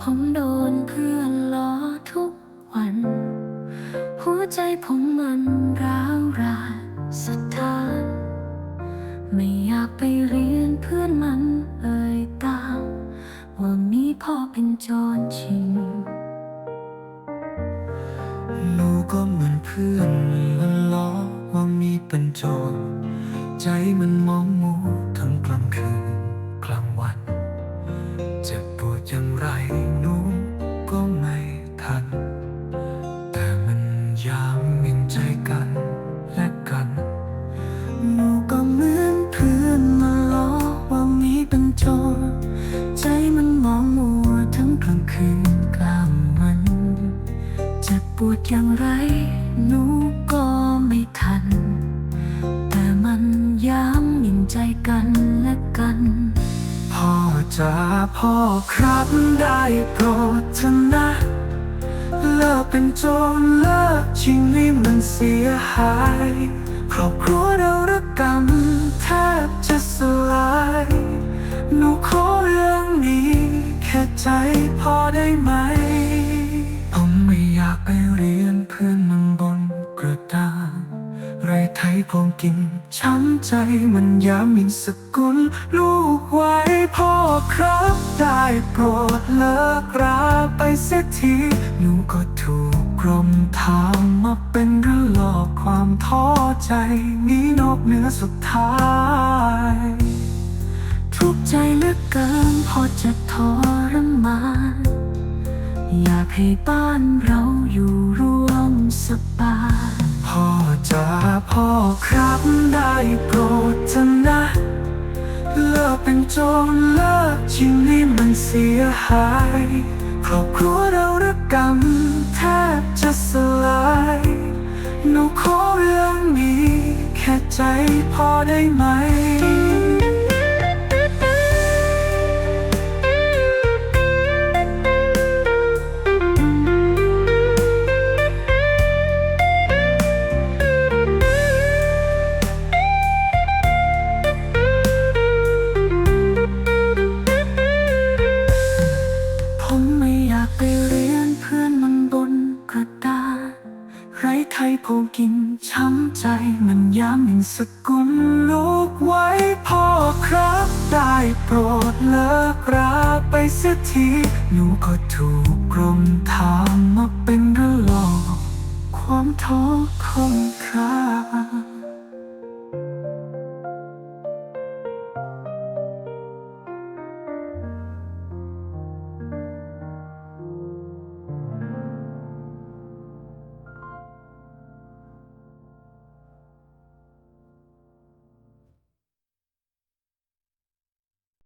ผมโดนเพื่อนล้อทุกวัน หัวใจผมมันร้าวราสถาน ไม่อยากไปเรียนเพื่อนมันเอ่ยตามว่ามีพ่อเป็นโจรชิงหนูก็เหมือนเพื่อนมันล้อว่ามีเป็นโจรใจมันมองมูทั้งกลางคืน วดอย่างไรหนูก็ไม่ทัน แต่มันย้ำยิ่งใจกันและกัน พ่อจ๋าพ่อครับได้โปรดเถอะนะ เลิกเป็นโจรเลิกชิงให้มันเสียหายครอบครัวเรารักกันแทบจะสลายหนูขอเรื่องนี้ แค่ใจพอได้ไหม ทยคงกินช้ำใจมันย้ำมินสกุล ลูกไว้พ่อครับ ได้โปรดเลิกราไปเสียทีหนูก็ถูกกรมทางมาเป็นเรื่องหลอกความท้อใจนี้นอกเหนือสุดท้าย ทุกใจเหลือเกินพอจะทรมานอยากให้บ้านเราอยู่ร่วมสบายพ่อจ๋า พ่อครับได้โปรดเถอะนะ เลิกเป็นโจรเลิกชีวิตมันเสียหาย ครอบครัวเรารักกันแทบจะสลายหนูขอเรื่องนี้ แค่ใจพอได้ไหม ไรไทยพงกินช้ำใจมันย้ำมินสกุลลูกไว้พ่อครับ ได้โปรดเลิกราไปเสียทีหนูก็ถูกกรมทางมาเป็นเรื่องหลอกความท้อคง